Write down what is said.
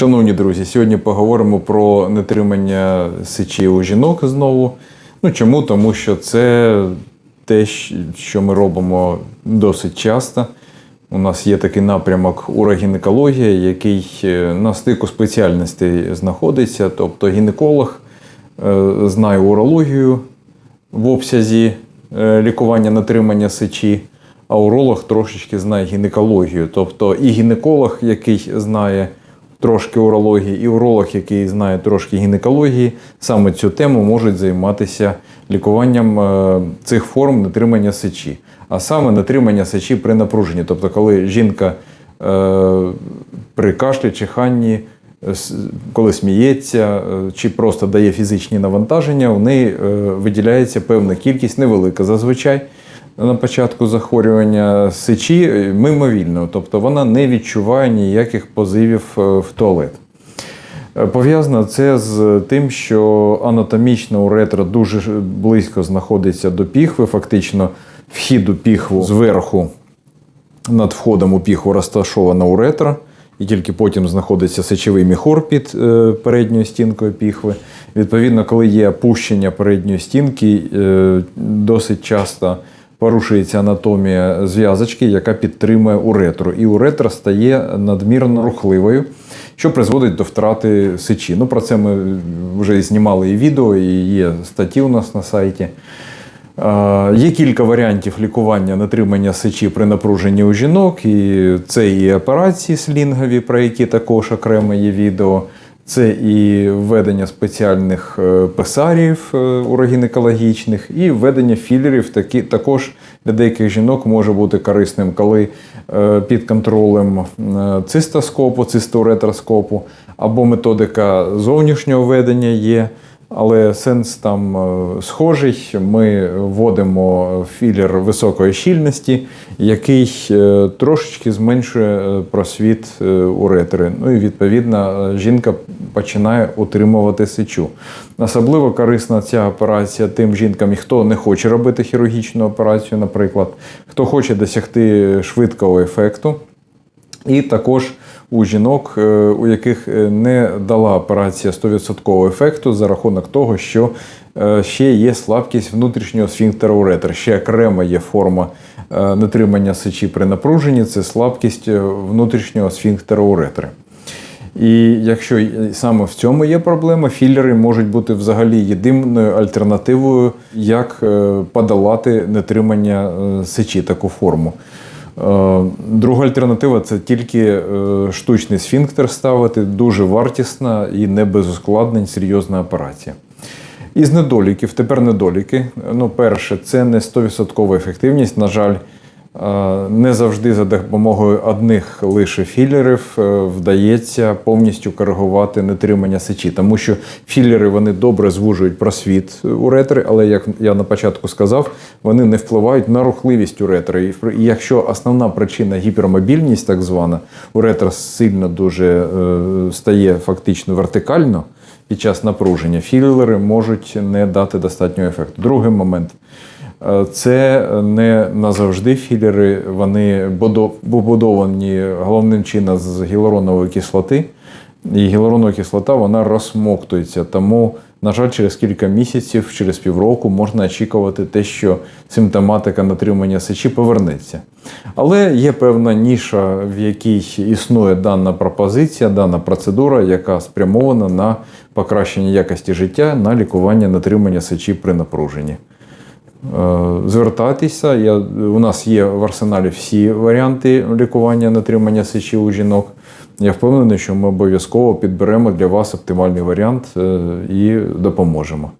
Шановні друзі, сьогодні поговоримо про нетримання сечі у жінок знову. Ну чому? Тому що це те, що ми робимо досить часто. У нас є такий напрямок урогінекологія, який е, на стику спеціальностей знаходиться. Тобто гінеколог е, знає урологію в обсязі е, лікування нетримання сечі, а уролог трошечки знає гінекологію. Тобто і гінеколог, який знає трошки урології, і уролог, який знає трошки гінекології, саме цю тему можуть займатися лікуванням е, цих форм нетримання сечі. А саме нетримання сечі при напруженні. Тобто, коли жінка е, при кашлі, чиханні, е, коли сміється чи просто дає фізичні навантаження, в неї виділяється певна кількість, невелика зазвичай. На початку захворювання сечі е, мимовільно, тобто вона не відчуває ніяких позивів е, в туалет. Е, Пов'язано це з тим, що анатомічна уретра дуже близько знаходиться до піхви. Фактично, вхід у піхву зверху над входом у піхву розташована уретра, і тільки потім знаходиться сечовий міхур під передньою стінкою піхви. Відповідно, коли є опущення передньої стінки, досить часто порушується анатомія зв'язочки, яка підтримує уретру. І уретра стає надмірно рухливою, що призводить до втрати сечі. Ну, про це ми вже знімали і відео, і є статті у нас на сайті. Є кілька варіантів лікування натримання сечі при напруженні у жінок, і це і операції слінгові, про які також окремо є відео. Це і введення спеціальних е, писарів е, урогінекологічних, і введення філерів. Такі, також для деяких жінок може бути корисним, коли е, під контролем цистоскопу, цистouретроскопу, або методика зовнішнього ведення є. Але сенс там е, схожий. Ми вводимо філер високої щільності, який е, трошечки зменшує е, просвіт уретри. Ну і відповідно жінка починає утримувати сечу. Особливо корисна ця операція тим жінкам, хто не хоче робити хірургічну операцію, наприклад, хто хоче досягти швидкого ефекту. І також у жінок, е, у яких е, не дала операція 100% ефекту за рахунок того, що е, ще є слабкість внутрішнього сфінктера уретри. Ще окрема є форма нетримання сечі при напруженні це слабкість внутрішнього сфінктера уретри. І якщо саме в цьому є проблема, філери можуть бути взагалі єдиною альтернативою, як подолати нетримання сечі таку форму. Е, Друга альтернатива це тільки е, штучний сфінктер ставити, дуже вартісна і не без ускладнень серйозна операція. Із недоліків, тепер недоліки. Ну, перше, це не 100% ефективність. На жаль, не завжди за допомогою одних лише філерів е, вдається повністю коригувати нетримання сечі, тому що філери вони добре звужують просвіт уретри, але як я на початку сказав, вони не впливають на рухливість уретри. І якщо основна причина гіпермобільність, так звана, уретра сильно дуже е, стає фактично вертикально під час напруження, філери можуть не дати достатнього ефекту. Другий момент. Е, Це не назавжди філери, вони побудовані головним чином з гіалуронової кислоти. І гіалуронова кислота вона розсмоктується. Тому, на жаль, через кілька місяців, через півроку можна очікувати те, що симптоматика натримання сечі повернеться. Але є певна ніша, в якій існує дана пропозиція, дана процедура, яка спрямована на покращення якості життя, на лікування натримання сечі при напруженні. Е, Звертайтеся. Я, у нас є в арсеналі всі варіанти лікування натримання сечі у жінок. Я впевнений, що ми обов'язково підберемо для вас оптимальний варіант е, і допоможемо.